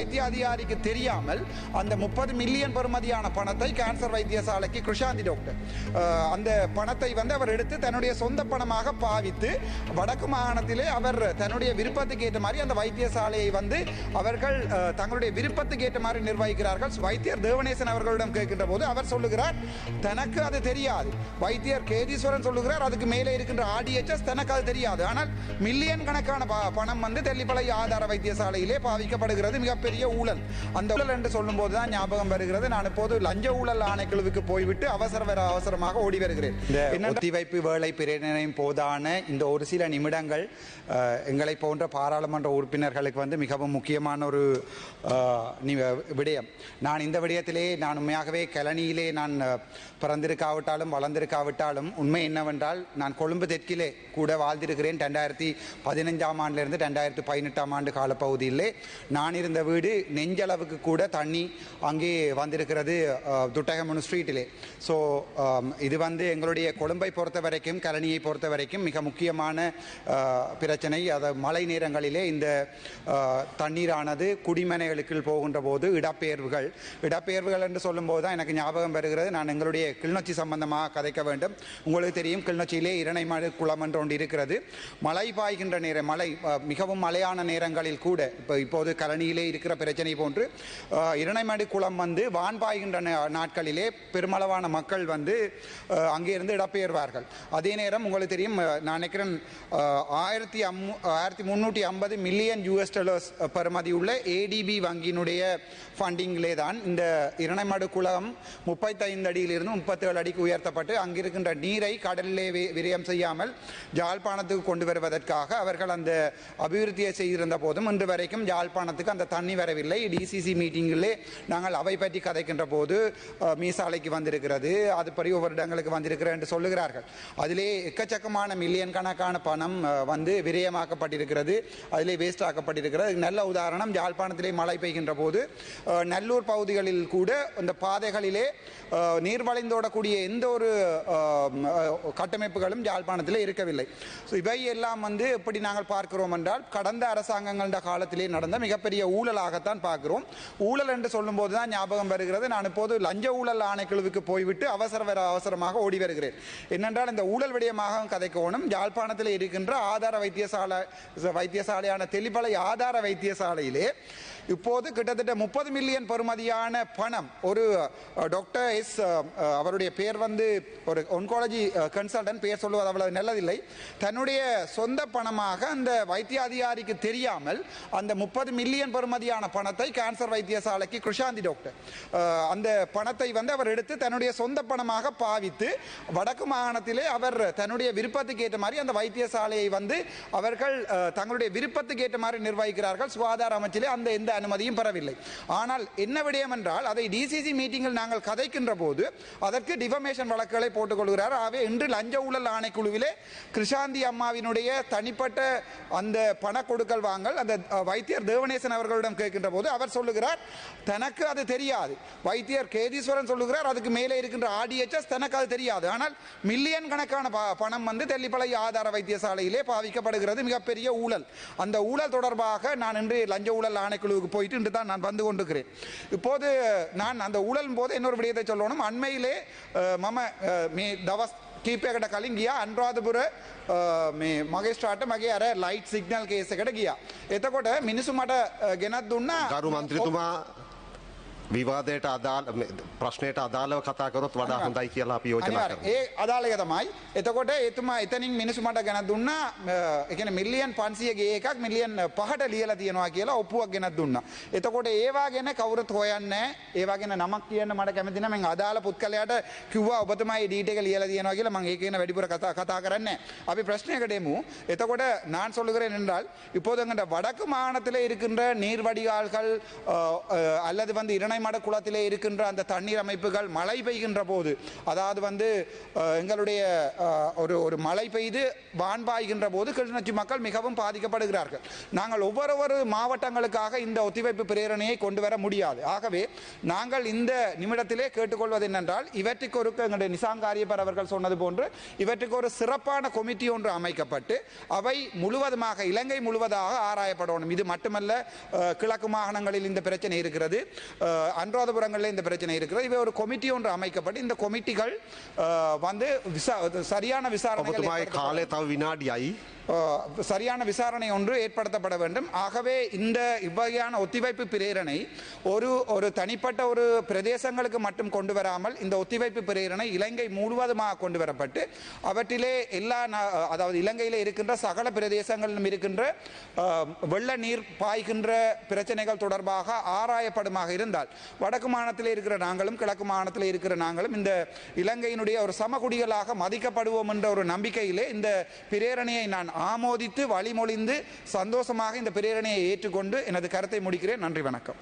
வைத்திய அதிகாரிக்கு தெரியாமல் அந்த முப்பது மில்லியன் பெறுமதியான பணத்தை கேன்சர் வைத்தியசாலைக்கு கிருஷாந்தி டாக்டர் அந்த பணத்தை வந்து அவர் எடுத்து தன்னுடைய சொந்த பணமாக பாவித்து வடக்கு மாகாணத்திலே அவர் தன்னுடைய விருப்பத்துக்கு ஏற்ற மாதிரி அந்த வைத்தியசாலையை வந்து அவர்கள் தங்களுடைய விருப்பத்துக்கு ஏற்ற மாதிரி நிர்வகிக்கிறார்கள். வைத்தியர் தேவநேசன் அவர்களிடம் கேட்கின்ற போது அவர் சொல்லுகிறார் தனக்கு அது தெரியாது. வைத்தியர் கேதீஸ்வரன் சொல்லுகிறார் அதுக்கு மேலே இருக்கின்ற ஆடிஎச்எஸ் தனக்கு அது தெரியாது. ஆனால் மில்லியன் கணக்கான பணம் வந்து தெல்லிப்பளை ஆதார வைத்தியசாலையிலே பாவிக்கப்படுகிறது. மிகப்பெரிய ஊழல். அந்த ஊழல் என்று சொல்லும்போது தான் ஞாபகம் வருகிறது. நான் இப்போது லஞ்ச ஊழல் ஆணைக்குழுவுக்கு போய்விட்டு அவசர வர அவசரமாக ஓடி வருகிறேன். ஒத்திவைப்பு வேலை பிரேரணையும் போதான இந்த ஒரு சில நிமிடங்கள் எங்களை போன்ற பாராளுமன்ற உறுப்பினர்களுக்கு வந்து மிகவும் முக்கியமான ஒரு விடயம். நான் இந்த விடயத்திலே நான் உண்மையாகவே கலனியிலே நான் பிறந்திருக்காவிட்டாலும் வளர்ந்திருக்காவிட்டாலும் உண்மை என்னவென்றால் நான் கொழும்பு தெற்கிலே கூட வாழ்ந்திருக்கிறேன். ரெண்டாயிரத்தி பதினஞ்சாம் ஆண்டிலிருந்து ரெண்டாயிரத்தி பதினெட்டாம் ஆண்டு காலப்பகுதியிலே. நான் இருந்த வீடு நெஞ்சளவுக்கு கூட தண்ணி அங்கே வந்திருக்கிறது துட்டகமனு ஸ்ட்ரீட்டிலே. ஸோ இது வந்து எங்களுடைய கொழும்பை பொறுத்த வரைக்கும் கலனியை பொறுத்த வரைக்கும் மிக முக்கியமான பிரச்சனை. அது மழை நேரங்களிலே இந்த தண்ணீரானது குடிமனைகளுக்கு போகின்ற போது இடப்பெயர்வுகள் இடப்பெயர்வுகள் என்று சொல்லும்போது தான் எனக்கு ஞாபகம் வருகிறது. நான் எங்களுடைய கிளிநொச்சி சம்பந்தமாக கதைக்க வேண்டும். உங்களுக்கு தெரியும் கிளிநொச்சியிலே இரணைமடு குளம் என்று ஒன்று இருக்கிறது. மழை பாய்கின்ற நேரம் மழை மிகவும் மழையான நேரங்களில் கூட இப்போ இப்போது கலனியிலே இருக்கிற இருக்கிற பிரச்சனை போன்று இரணைமடி குளம் வந்து வான்பாய்கின்ற நாட்களிலே பெருமளவான மக்கள் வந்து அங்கேருந்து அங்கே இடம்பெயர்வார்கள். அதே நேரம் உங்களுக்கு தெரியும் நான் நினைக்கிறேன் ஆயிரத்தி அம் ஆயிரத்தி முந்நூற்றி ஐம்பது மில்லியன் யூஎஸ் டாலர்ஸ் பெறுமதி உள்ள ஏடிபி வங்கியினுடைய ஃபண்டிங்கிலே தான் இந்த இரணைமடு குளம் முப்பத்தைந்து அடியிலிருந்து முப்பத்தேழு அடிக்கு உயர்த்தப்பட்டு அங்கிருக்கின்ற நீரை கடலிலே விரயம் செய்யாமல் ஜாழ்ப்பாணத்துக்கு கொண்டு வருவதற்காக அவர்கள் அந்த அபிவிருத்தியை செய்திருந்த போதும் இன்று வரைக்கும் ஜாழ்ப்பாணத்துக்கு அந்த தண்ணி வரவில்லை. டிசிசி மீட்டிங்கிலே நாங்கள் அவை பற்றி கதைக்கின்ற போது மீசாலைக்கு வந்திருக்கிறது. அது படி ஒவ்வொரு இடங்களுக்கு வந்திருக்கிறது என்று சொல்லுகிறார்கள். அதிலே எக்கச்சக்கமான மில்லியன் கணக்கான பணம் வந்து விரயமாக்கப்பட்டிருக்கிறது. அதிலே வேஸ்ட் ஆக்கப்பட்டிருக்கிறது. நல்ல உதாரணம். யாழ்ப்பாணத்திலே மழை பெய்கின்ற போது நல்லூர் பகுதிகளில் கூட இந்த பாதைகளிலே நீர்வளைந்தோடக்கூடிய நீர் எந்த ஒரு கட்டமைப்புகளும் யாழ்ப்பாணத்தில் இருக்கவில்லை. ஸோ இவை எல்லாம் வந்து எப்படி நாங்கள் பார்க்கிறோம் என்றால் கடந்த அரசாங்கங்கள காலத்திலே நடந்த மிகப்பெரிய ஊழலாக ஊழலாகத்தான் பார்க்கிறோம். ஊழல் என்று சொல்லும்போது தான் ஞாபகம் வருகிறது. நான் இப்போது லஞ்ச ஊழல் ஆணைக்குழுவுக்கு போய்விட்டு அவசர வர அவசரமாக ஓடி வருகிறேன். என்னென்றால் இந்த ஊழல் விடயமாக கதைக்கோணும். யாழ்ப்பாணத்தில் இருக்கின்ற ஆதார வைத்தியசாலை வைத்தியசாலையான தெளிப்பலை ஆதார வைத்தியசாலையிலே இப்போது கிட்டத்தட்ட முப்பது மில்லியன் பெறுமதியான பணம் ஒரு டாக்டர் எஸ் அவருடைய பேர் வந்து ஒரு ஒன்காலஜி கன்சல்டன்ட் பேர் சொல்லுவது அவ்வளவு நல்லதில்லை. தன்னுடைய சொந்த பணமாக அந்த வைத்திய அதிகாரிக்கு தெரியாமல் அந்த முப்பது மில்லியன் சரியான பணத்தை கேன்சர் வைத்தியசாலைக்கு கிருஷாந்தி டாக்டர் அந்த பணத்தை வந்து அவர் எடுத்து தன்னுடைய சொந்த பணமாக பாவித்து வடக்கு மாகாணத்திலே அவர் தன்னுடைய விருப்பத்துக்கு ஏற்ற மாதிரி அந்த வைத்தியசாலையை வந்து அவர்கள் தங்களுடைய விருப்பத்துக்கு ஏற்ற மாதிரி நிர்வகிக்கிறார்கள். சுகாதார அமைச்சிலே அந்த எந்த அனுமதியும் பெறவில்லை. ஆனால் என்ன விடயம் என்றால் அதை டிசிசி மீட்டிங்கில் நாங்கள் கதைக்கின்ற போது அதற்கு டிஃபமேஷன் வழக்குகளை போட்டுக்கொள்கிறார். ஆகவே இன்று லஞ்ச ஊழல் ஆணைக்குழுவிலே கிருஷாந்தி அம்மாவினுடைய தனிப்பட்ட அந்த பண கொடுக்கல் வாங்கல் அந்த வைத்தியர் தேவநேசன் அவர்களிடம் கேட்கின்ற போது அவர் சொல்லுகிறார் தனக்கு அது தெரியாது. வைத்தியர் கேதீஸ்வரன் சொல்லுகிறார் அதுக்கு மேலே இருக்கின்ற ஆர்டிஎச்எஸ் தனக்கு அது தெரியாது. ஆனால் மில்லியன் கணக்கான பணம் வந்து தெல்லிப்பளை ஆதார வைத்தியசாலையிலே பாவிக்கப்படுகிறது மிகப்பெரிய ஊழல். அந்த ஊழல் தொடர்பாக நான் இன்று லஞ்ச ஊழல் ஆணைக்குழுவுக்கு போயிட்டு இன்று தான் நான் வந்து கொண்டிருக்கிறேன். இப்போது நான் அந்த ஊழல் போது இன்னொரு விடயத்தை சொல்லணும். அண்மையிலே மம மே தவஸ் කීපයකට කලින් ගියා අන්රාධපුර අ, මේ මගේ ස්ටාට මගේ අර ලයිට් සිගනල් කේස එකට ගියා. එතකොට මිනිසු මට අ, ගෙනත් දුන්නා ගරු මන්ත්‍රතුමා විවාදයට අදාළ ප්‍රශ්නයට අදාළව කතා කරොත් වඩා හොඳයි කියලා අපි යෝජනා අනිවාර්යෙන්. කරනවා. ඒ අදාළය තමයි. එතකොට එතුමා එතනින් මිනිස්සු මට ගෙනත් දුන්නා ඒ කියන්නේ මිලියන් 500 ගේ එකක් මිලියන් 5ට ලියලා තියෙනවා කියලා ඔප්පුවක් ගෙනත් දුන්නා. එතකොට ඒවා ගැන කවුරුත් හොයන්නේ නැහැ. ඒවා ගැන නමක් කියන්න මට කැමති නැහැ. මම අදාළ පුත්කලයට කිව්වා ඔබතුමා මේ ඩීට් එක ලියලා තියෙනවා කියලා මම ඒක ගැන වැඩිපුර කතා කතා කරන්නේ නැහැ. අපි ප්‍රශ්නයකට එමු. එතකොට நான் சொல்லுகிறேன் என்றால் இப்போது எங்கள்ட வடக்கு மாகாணத்தில் இருக்கின்ற நீர் வடிகால்கள் அஹ், அஹ், அல்லது வந்து இரணைமடு ஆனைமட குளத்திலே இருக்கின்ற அந்த தண்ணீர் அமைப்புகள் மழை பெய்கின்ற போது அதாவது வந்து எங்களுடைய ஒரு ஒரு மழை பெய்து வான் பாய்கின்ற போது கிளிநொச்சி மக்கள் மிகவும் பாதிக்கப்படுகிறார்கள். நாங்கள் ஒவ்வொரு ஒரு மாவட்டங்களுக்காக இந்த ஒத்திவைப்பு பிரேரணையை கொண்டு வர முடியாது. ஆகவே நாங்கள் இந்த நிமிடத்திலே கேட்டுக்கொள்வது என்னென்றால் இவற்றுக்கு ஒரு எங்களுடைய நிசாங்காரியப்பர் அவர்கள் சொன்னது போன்று இவற்றுக்கு ஒரு சிறப்பான கொமிட்டி ஒன்று அமைக்கப்பட்டு அவை முழுவதுமாக இலங்கை முழுவதாக ஆராயப்படணும். இது மட்டுமல்ல கிழக்கு மாகாணங்களில் இந்த பிரச்சனை இருக்கிறது. அன்றாதபுரங்களில் இந்த பிரச்சனை இருக்கிறது. இவை ஒரு கமிட்டி ஒன்று அமைக்கப்பட்டு இந்த கமிட்டிகள் வந்து விசா சரியான விசாரணை காலை தவ வினாடியாயி. சரியான விசாரணை ஒன்று ஏற்படுத்தப்பட வேண்டும். ஆகவே இந்த இவ்வகையான ஒத்திவைப்பு பிரேரணை ஒரு ஒரு தனிப்பட்ட ஒரு பிரதேசங்களுக்கு மட்டும் கொண்டு வராமல் இந்த ஒத்திவைப்பு பிரேரணை இலங்கை முழுவதுமாக கொண்டு வரப்பட்டு அவற்றிலே எல்லா அதாவது இலங்கையில் இருக்கின்ற சகல பிரதேசங்களிலும் இருக்கின்ற வெள்ள நீர் பாய்கின்ற பிரச்சனைகள் தொடர்பாக ஆராயப்படுமாக இருந்தால் வடக்கு மாநிலத்தில் இருக்கிற நாங்களும் கிழக்கு மாநிலத்தில் இருக்கிற நாங்களும் இந்த இலங்கையினுடைய ஒரு சமகுடிகளாக மதிக்கப்படுவோம் என்ற ஒரு நம்பிக்கையிலே இந்த பிரேரணையை நான் ஆமோதித்து வழிமொழிந்து சந்தோஷமாக இந்த பிரேரணையை ஏற்றுக்கொண்டு எனது கருத்தை முடிக்கிறேன். நன்றி வணக்கம்.